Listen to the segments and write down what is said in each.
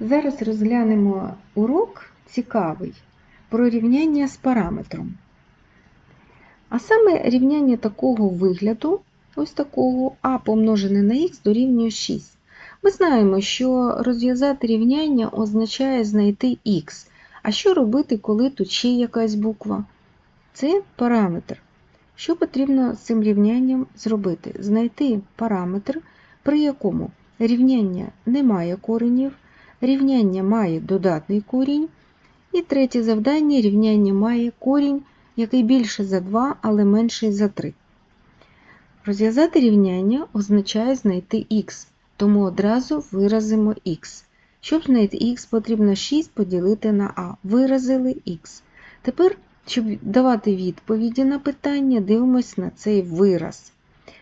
Зараз розглянемо урок цікавий про рівняння з параметром. А саме рівняння такого вигляду, ось такого а помножене на х дорівнює 6. Ми знаємо, що розв'язати рівняння означає знайти х. А що робити, коли тут ще якась буква? Це параметр. Що потрібно з цим рівнянням зробити? Знайти параметр, при якому рівняння не має коренів, рівняння має додатний корінь. І третє завдання рівняння має корінь, який більше за 2, але менший за 3. Розв'язати рівняння означає знайти х, тому одразу виразимо х. Щоб знайти х, потрібно 6 поділити на а. Виразили х. Тепер, щоб давати відповіді на питання, дивимось на цей вираз.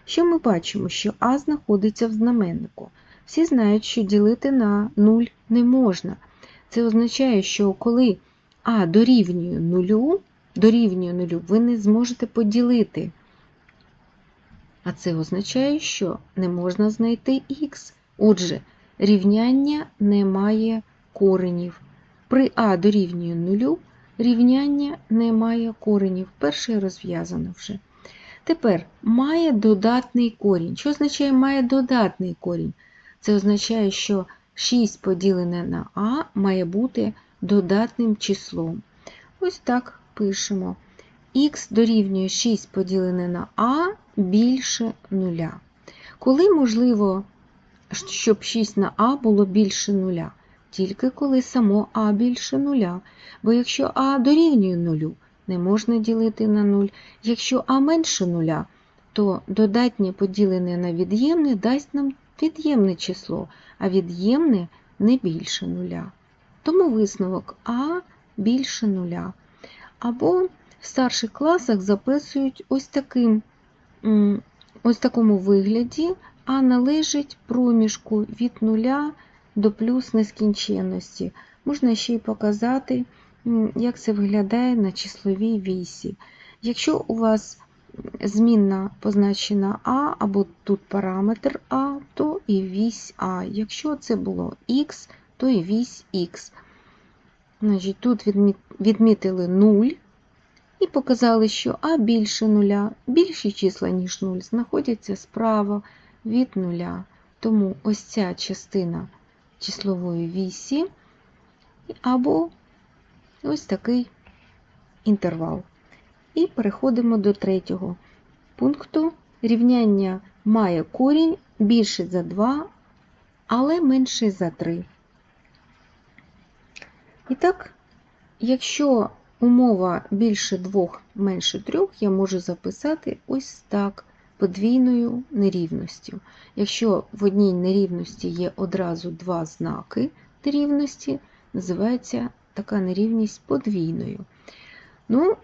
Що ми бачимо? Що а знаходиться в знаменнику. Всі знають, що ділити на 0 не можна. Це означає, що коли а дорівнює нулю, дорівнює нулю, ви не зможете поділити. А це означає, що не можна знайти х. Отже, рівняння не має коренів. При а дорівнює нулю, рівняння не має коренів. Перше розв'язано вже. Тепер має додатний корінь. Що означає має додатний корінь? Це означає, що 6 поділене на А має бути додатним числом. Ось так пишемо. Х дорівнює 6 поділене на А більше 0. Коли можливо, щоб 6 на А було більше 0? Тільки коли само А більше 0. Бо якщо А дорівнює 0, не можна ділити на 0. Якщо А менше 0, то додатнє поділене на від'ємне дасть нам від'ємне число, а від'ємне не більше нуля. Тому висновок А більше нуля. Або в старших класах записують ось таким, ось такому вигляді, а належить проміжку від нуля до плюс нескінченності. Можна ще й показати, як це виглядає на числовій вісі. Якщо у вас змінна позначена А, або тут параметр А, то і вісь А. Якщо це було Х, то і вісь Х. Значить, Тут відмітили 0 і показали, що А більше нуля, більші числа, ніж 0, знаходяться справа від нуля. Тому ось ця частина числової вісі або ось такий інтервал. І переходимо до третього пункту. Рівняння має корінь більше за 2, але менше за 3. І так, якщо умова більше 2, менше 3, я можу записати ось так подвійною нерівністю. Якщо в одній нерівності є одразу два знаки нерівності, називається така нерівність подвійною. Ну,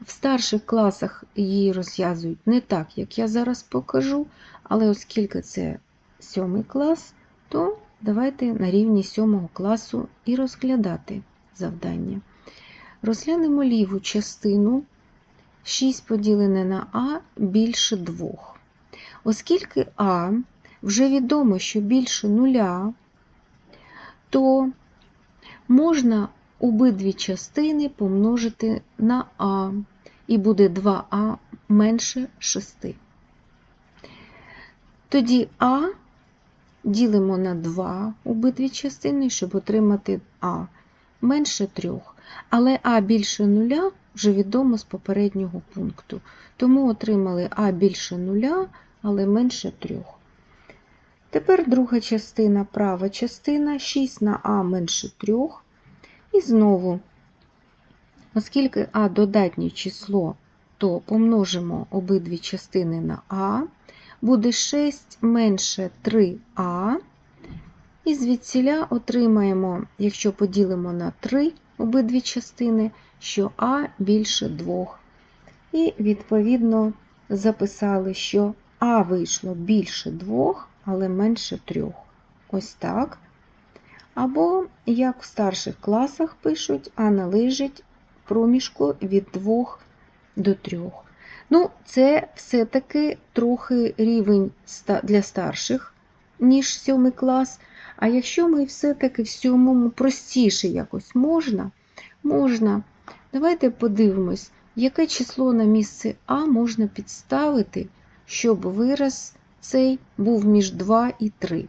В старших класах її розв'язують не так, як я зараз покажу, але оскільки це сьомий клас, то давайте на рівні сьомого класу і розглядати завдання. Розглянемо ліву частину 6 поділене на А більше 2. Оскільки А вже відомо, що більше нуля, то можна обидві частини помножити на А, і буде 2А менше 6. Тоді А ділимо на 2 обидві частини, щоб отримати А менше 3. Але А більше 0 вже відомо з попереднього пункту. Тому отримали А більше 0, але менше 3. Тепер друга частина, права частина 6 на А менше 3. І знову, оскільки А додатнє число, то помножимо обидві частини на А, буде 6 менше 3А. І звідсіля отримаємо, якщо поділимо на 3 обидві частини, що А більше 2. І, відповідно, записали, що А вийшло більше 2, але менше 3. Ось так. Або, як в старших класах пишуть, а належить проміжку від 2 до 3. Ну, це все-таки трохи рівень для старших, ніж 7 клас, А якщо ми все-таки в сьомому простіше якось можна, можна. Давайте подивимось, яке число на місце А можна підставити, щоб вираз цей був між 2 і 3.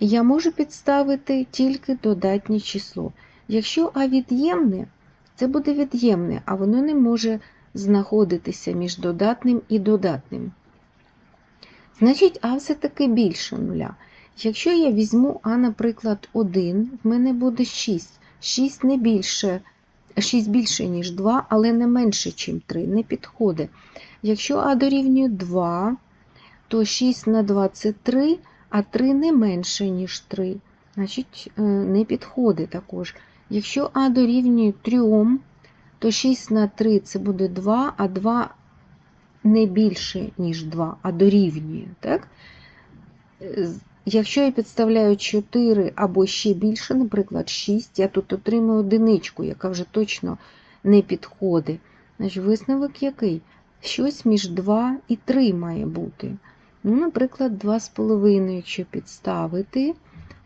Я можу підставити тільки додатнє число. Якщо А від'ємне, це буде від'ємне, а воно не може знаходитися між додатним і додатним. Значить, А все-таки більше нуля. Якщо я візьму А, наприклад, 1, в мене буде 6. 6 не більше, 6 більше, ніж 2, але не менше, ніж 3, не підходить. Якщо А дорівнює 2, то 6 на 2 це 3, а 3 не менше, ніж 3. Значить, е, не підходить також. Якщо А дорівнює 3, то 6 на 3 це буде 2, а 2 не більше, ніж 2, а дорівнює. Так? Е, Якщо я підставляю 4 або ще більше, наприклад, 6, я тут отримую одиничку, яка вже точно не підходить. Значить, висновок який? Щось між 2 і 3 має бути. Ну, наприклад, 2,5, якщо підставити,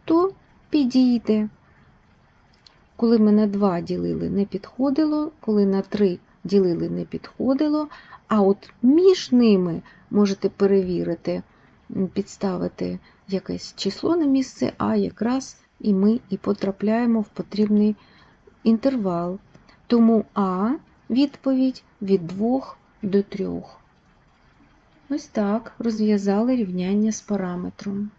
то підійде. Коли ми на 2 ділили, не підходило, коли на 3 ділили, не підходило. А от між ними можете перевірити, підставити якесь число на місце, а якраз і ми і потрапляємо в потрібний інтервал. Тому А відповідь від 2 до 3. Ось так розв'язали рівняння з параметром.